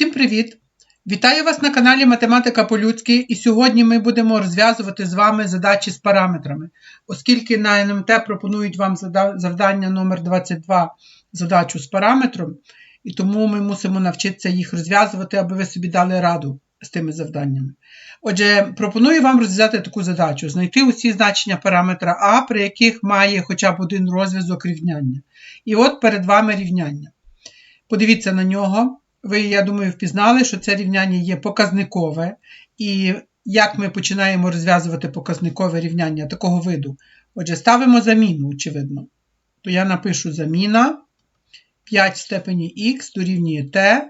Всім привіт! Вітаю вас на каналі Математика по-людськи і сьогодні ми будемо розв'язувати з вами задачі з параметрами. Оскільки на НМТ пропонують вам завдання номер 22 задачу з параметром, і тому ми мусимо навчитися їх розв'язувати, аби ви собі дали раду з тими завданнями. Отже, пропоную вам розв'язати таку задачу: знайти усі значення параметра А, при яких має хоча б один розв'язок рівняння. І от перед вами рівняння. Подивіться на нього. Ви, я думаю, впізнали, що це рівняння є показникове, і як ми починаємо розв'язувати показникове рівняння такого виду. Отже, ставимо заміну, очевидно. То я напишу заміна 5 в степені х дорівнює t,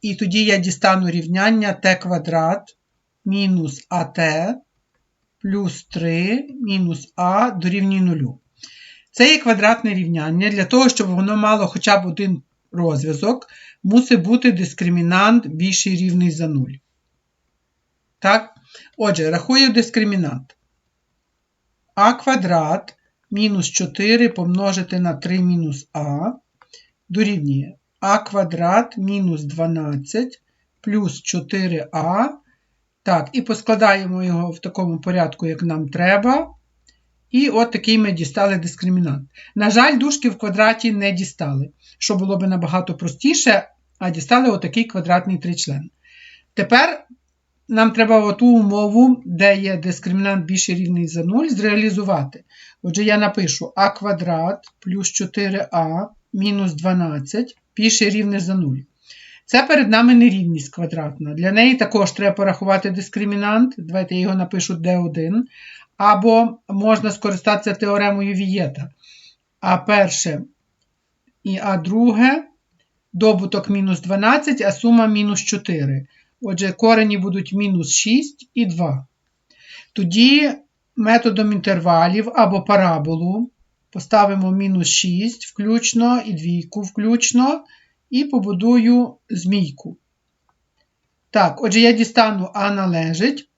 і тоді я дістану рівняння t квадрат мінус АТ плюс 3 мінус А дорівнює 0. Це є квадратне рівняння для того, щоб воно мало хоча б один розв'язок, мусить бути дискримінант більший рівний за 0. Так? Отже, рахую дискримінант. А квадрат мінус 4 помножити на 3 мінус А дорівнює А квадрат мінус 12 плюс 4а. Так, і поскладаємо його в такому порядку, як нам треба. І от такий ми дістали дискримінант. На жаль, дужки в квадраті не дістали, що було б набагато простіше, а дістали отакий квадратний тричлен. Тепер нам треба оту умову, де є дискримінант більше рівний за 0, зреалізувати. Отже, я напишу а квадрат плюс 4а мінус 12 більше рівне за 0. Це перед нами нерівність квадратна. Для неї також треба порахувати дискримінант. Давайте я його напишу d1. Або можна скористатися теоремою Вієта. А перше і А друге добуток мінус 12, а сума мінус 4. Отже, корені будуть мінус 6 і 2. Тоді методом інтервалів або параболу поставимо мінус 6 включно і двійку включно, і побудую змійку. Так, отже, я дістану А належить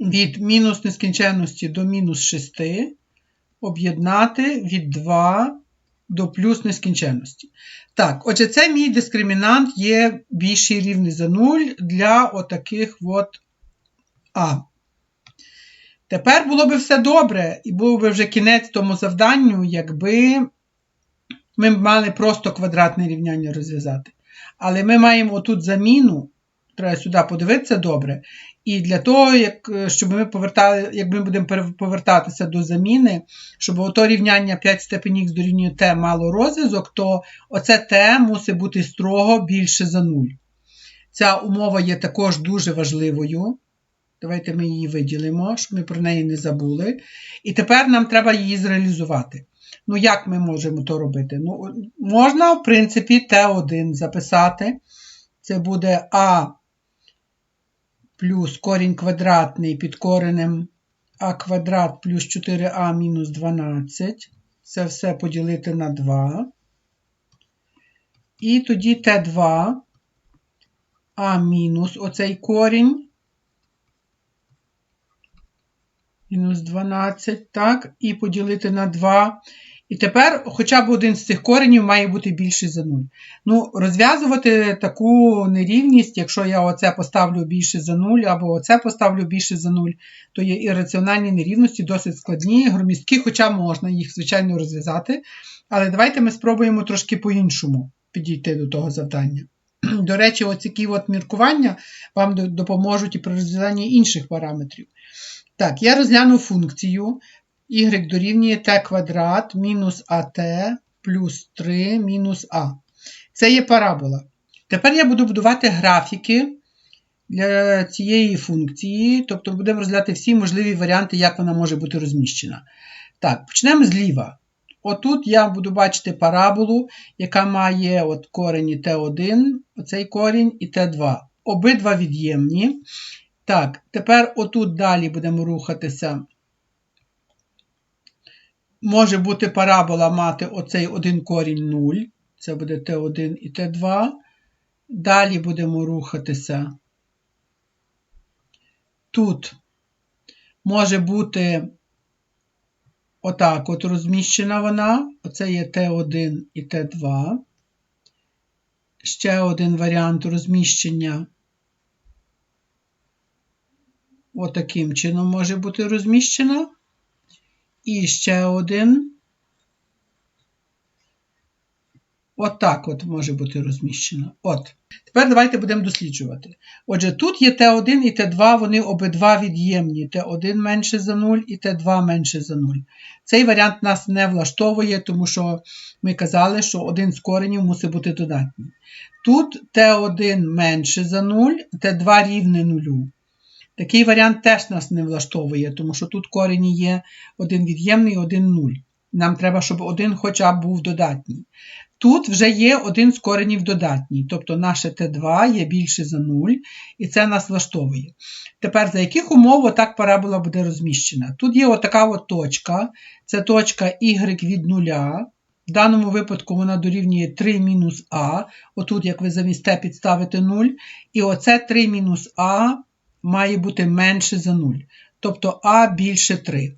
від мінус нескінченності до мінус 6, об'єднати від 2 до плюс нескінченності. Так, отже, це мій дискримінант є більший рівний за 0 для отаких от А. Тепер було б все добре, і був би вже кінець тому завданню, якби ми мали просто квадратне рівняння розв'язати. Але ми маємо отут заміну, треба сюди подивитися добре. І для того, як, щоб ми повертали, як ми будемо повертатися до заміни, щоб ото рівняння 5 степені х дорівнює t мало розв'язок, то оце t мусить бути строго більше за 0. Ця умова є також дуже важливою. Давайте ми її виділимо, щоб ми про неї не забули. І тепер нам треба її зреалізувати. Ну, як ми можемо то робити? Ну, Можна, в принципі, Т1 записати. Це буде А плюс корінь квадратний під коренем А квадрат плюс 4а мінус 12. Це все поділити на 2. І тоді Т2 А мінус оцей корінь. Мінус 12, так, і поділити на 2. І тепер хоча б один з цих коренів має бути більший за 0. Ну, Розв'язувати таку нерівність, якщо я оце поставлю більше за 0, або оце поставлю більше за 0, то є ірраціональні нерівності досить складні, громісткі, хоча можна їх, звичайно, розв'язати. Але давайте ми спробуємо трошки по-іншому підійти до того завдання. До речі, оці от міркування вам допоможуть і при розв'язанні інших параметрів. Так, я розгляну функцію y дорівнює t квадрат мінус АТ плюс 3 мінус А. Це є парабола. Тепер я буду будувати графіки для цієї функції, тобто будемо розглядати всі можливі варіанти, як вона може бути розміщена. Так, почнемо зліва. Отут я буду бачити параболу, яка має от корені Т1, оцей корінь і Т2. Обидва від'ємні. Так, тепер отут далі будемо рухатися може бути парабола мати оцей один корінь 0. Це буде Т1 і Т2. Далі будемо рухатися. Тут може бути отак от розміщена вона. Оце є Т1 і Т2. ще один варіант розміщення. Отаким чином може бути розміщена. І ще один. Отак от, може бути розміщено. От. Тепер давайте будемо досліджувати. Отже, тут є Т1 і Т2, вони обидва від'ємні. Т1 менше за 0 і Т2 менше за 0. Цей варіант нас не влаштовує, тому що ми казали, що один з коренів мусить бути додатній. Тут Т1 менше за 0, Т2 рівне 0. Такий варіант теж нас не влаштовує, тому що тут корені є один від'ємний, один 0. Нам треба, щоб один хоча б був додатній. Тут вже є один з коренів додатній, тобто наше Т2 є більше за 0, і це нас влаштовує. Тепер за яких умов отак парабола буде розміщена? Тут є отака от точка, це точка y від 0. В даному випадку вона дорівнює 3 мінус а. Отут, як ви замість t підставите 0. І оце 3 мінус а має бути менше за 0. Тобто а більше 3.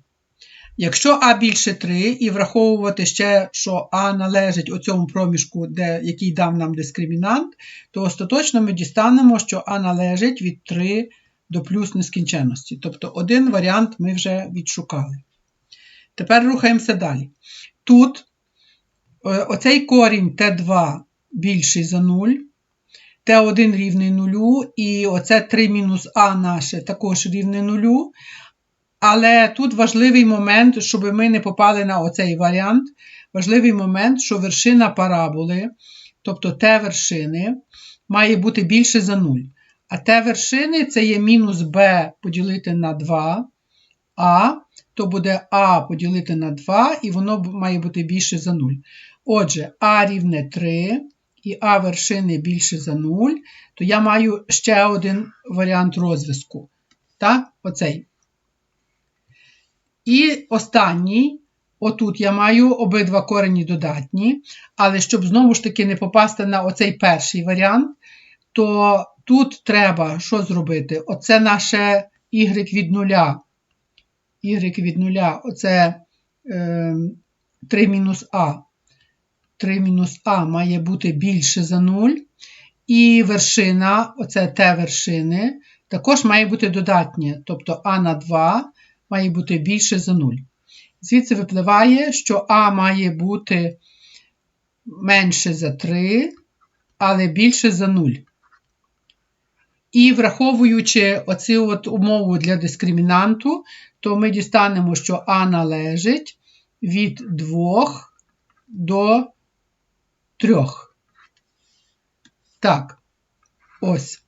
Якщо А більше 3 і враховувати ще, що А належить у цьому проміжку, де, який дав нам дискримінант, то остаточно ми дістанемо, що А належить від 3 до плюс нескінченності. Тобто один варіант ми вже відшукали. Тепер рухаємося далі. Тут е, оцей корінь Т2 більший за 0, Т1 рівний 0, і оце 3 мінус А наше також рівне 0. Але тут важливий момент, щоб ми не попали на оцей варіант. Важливий момент, що вершина параболи, тобто Т вершини, має бути більше за 0. А Т вершини це є мінус Б поділити на 2, А, то буде А поділити на 2, і воно має бути більше за 0. Отже, А рівне 3, і А вершини більше за 0, то я маю ще один варіант розв'язку. Так, оцей. І останній, отут я маю обидва корені додатні, але щоб знову ж таки не попасти на оцей перший варіант, то тут треба що зробити? Оце наше y від нуля. Y від нуля, оце е, 3 мінус А. 3 мінус А має бути більше за 0. І вершина, оце Т вершини, також має бути додатнє, тобто А на 2 має бути більше за 0. Звідси випливає, що А має бути менше за 3, але більше за 0. І враховуючи оцю от умову для дискримінанту, то ми дістанемо, що А належить від 2 до 3. Так, ось.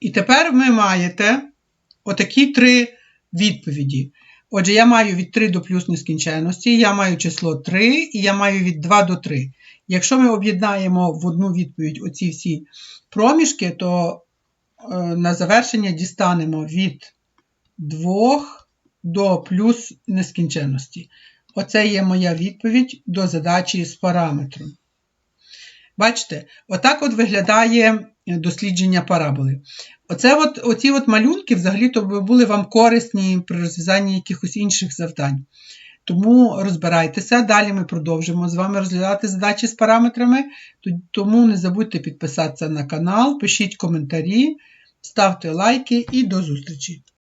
І тепер ви маєте отакі три відповіді. Отже, я маю від 3 до плюс нескінченності, я маю число 3 і я маю від 2 до 3. Якщо ми об'єднаємо в одну відповідь оці всі проміжки, то е, на завершення дістанемо від 2 до плюс нескінченності. Оце є моя відповідь до задачі з параметром. Бачите, отак от виглядає дослідження параболи. Оце от, Оці от малюнки взагалі-то були вам корисні при розв'язанні якихось інших завдань. Тому розбирайтеся, далі ми продовжимо з вами розглядати задачі з параметрами. Тому не забудьте підписатися на канал, пишіть коментарі, ставте лайки і до зустрічі!